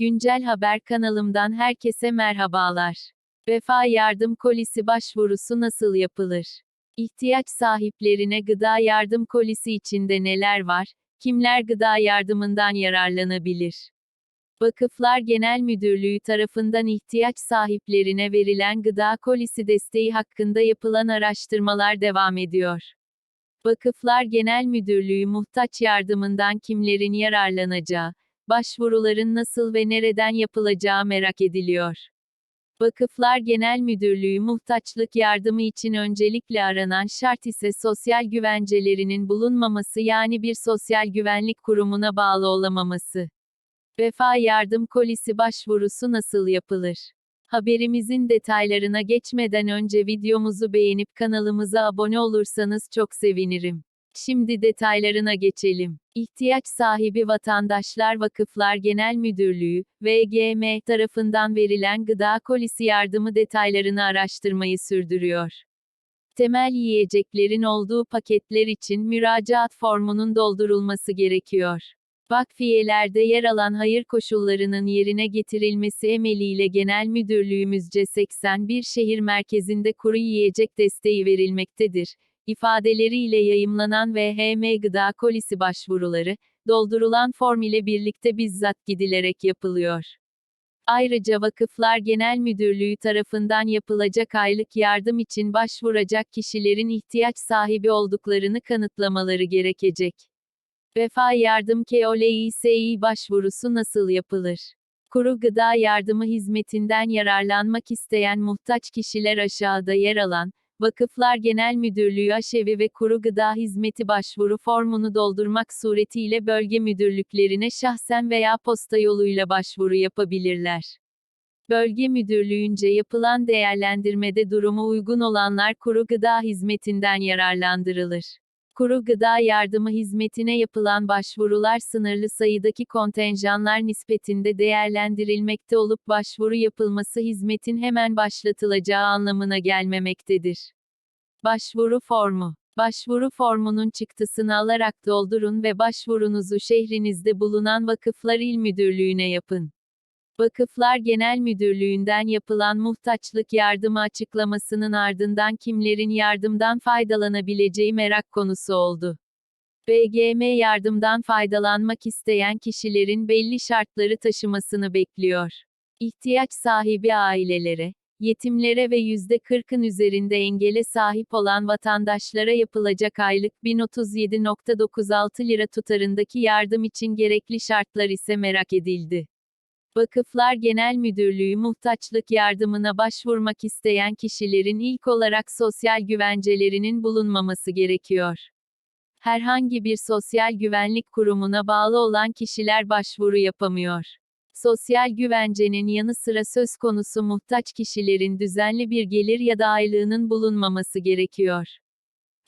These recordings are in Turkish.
Güncel Haber kanalımdan herkese merhabalar. Vefa Yardım Kolisi başvurusu nasıl yapılır? İhtiyaç sahiplerine gıda yardım kolisi içinde neler var? Kimler gıda yardımından yararlanabilir? Vakıflar Genel Müdürlüğü tarafından ihtiyaç sahiplerine verilen gıda kolisi desteği hakkında yapılan araştırmalar devam ediyor. Vakıflar Genel Müdürlüğü muhtaç yardımından kimlerin yararlanacağı, başvuruların nasıl ve nereden yapılacağı merak ediliyor. Vakıflar Genel Müdürlüğü muhtaçlık yardımı için öncelikle aranan şart ise sosyal güvencelerinin bulunmaması yani bir sosyal güvenlik kurumuna bağlı olamaması. Vefa Yardım Kolisi başvurusu nasıl yapılır? Haberimizin detaylarına geçmeden önce videomuzu beğenip kanalımıza abone olursanız çok sevinirim. Şimdi detaylarına geçelim. İhtiyaç sahibi vatandaşlar Vakıflar Genel Müdürlüğü, VGM tarafından verilen gıda kolisi yardımı detaylarını araştırmayı sürdürüyor. Temel yiyeceklerin olduğu paketler için müracaat formunun doldurulması gerekiyor. Vakfiyelerde yer alan hayır koşullarının yerine getirilmesi emeliyle Genel Müdürlüğümüzce 81 şehir merkezinde kuru yiyecek desteği verilmektedir ifadeleriyle yayımlanan VHM gıda kolisi başvuruları, doldurulan form ile birlikte bizzat gidilerek yapılıyor. Ayrıca Vakıflar Genel Müdürlüğü tarafından yapılacak aylık yardım için başvuracak kişilerin ihtiyaç sahibi olduklarını kanıtlamaları gerekecek. Vefa Yardım KOLİSİ başvurusu nasıl yapılır? Kuru gıda yardımı hizmetinden yararlanmak isteyen muhtaç kişiler aşağıda yer alan, Vakıflar Genel Müdürlüğü Aşevi ve Kuru Gıda Hizmeti başvuru formunu doldurmak suretiyle bölge müdürlüklerine şahsen veya posta yoluyla başvuru yapabilirler. Bölge müdürlüğünce yapılan değerlendirmede durumu uygun olanlar kuru gıda hizmetinden yararlandırılır. Kuru gıda yardımı hizmetine yapılan başvurular sınırlı sayıdaki kontenjanlar nispetinde değerlendirilmekte olup başvuru yapılması hizmetin hemen başlatılacağı anlamına gelmemektedir. Başvuru formu Başvuru formunun çıktısını alarak doldurun ve başvurunuzu şehrinizde bulunan Vakıflar İl Müdürlüğü'ne yapın. Vakıflar Genel Müdürlüğü'nden yapılan muhtaçlık yardımı açıklamasının ardından kimlerin yardımdan faydalanabileceği merak konusu oldu. BGM yardımdan faydalanmak isteyen kişilerin belli şartları taşımasını bekliyor. İhtiyaç sahibi ailelere, yetimlere ve %40'ın üzerinde engele sahip olan vatandaşlara yapılacak aylık 1037.96 lira tutarındaki yardım için gerekli şartlar ise merak edildi. Vakıflar Genel Müdürlüğü muhtaçlık yardımına başvurmak isteyen kişilerin ilk olarak sosyal güvencelerinin bulunmaması gerekiyor. Herhangi bir sosyal güvenlik kurumuna bağlı olan kişiler başvuru yapamıyor. Sosyal güvencenin yanı sıra söz konusu muhtaç kişilerin düzenli bir gelir ya da aylığının bulunmaması gerekiyor.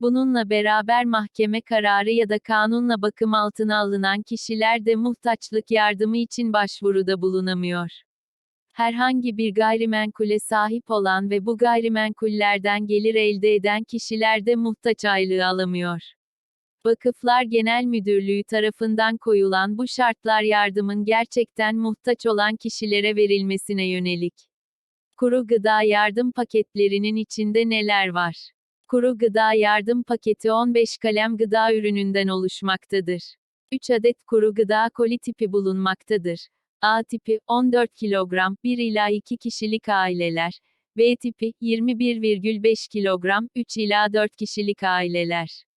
Bununla beraber mahkeme kararı ya da kanunla bakım altına alınan kişiler de muhtaçlık yardımı için başvuruda bulunamıyor. Herhangi bir gayrimenkule sahip olan ve bu gayrimenkullerden gelir elde eden kişiler de muhtaç aylığı alamıyor. Vakıflar Genel Müdürlüğü tarafından koyulan bu şartlar yardımın gerçekten muhtaç olan kişilere verilmesine yönelik. Kuru gıda yardım paketlerinin içinde neler var? Kuru gıda yardım paketi 15 kalem gıda ürününden oluşmaktadır. 3 adet kuru gıda koli tipi bulunmaktadır. A tipi 14 kilogram 1 ila 2 kişilik aileler. B tipi 21,5 kilogram 3 ila 4 kişilik aileler.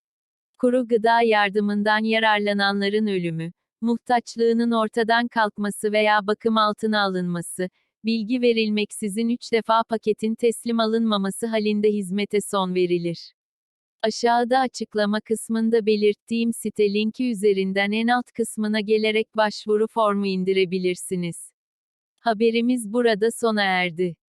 Kuru gıda yardımından yararlananların ölümü, muhtaçlığının ortadan kalkması veya bakım altına alınması, bilgi verilmeksizin 3 defa paketin teslim alınmaması halinde hizmete son verilir. Aşağıda açıklama kısmında belirttiğim site linki üzerinden en alt kısmına gelerek başvuru formu indirebilirsiniz. Haberimiz burada sona erdi.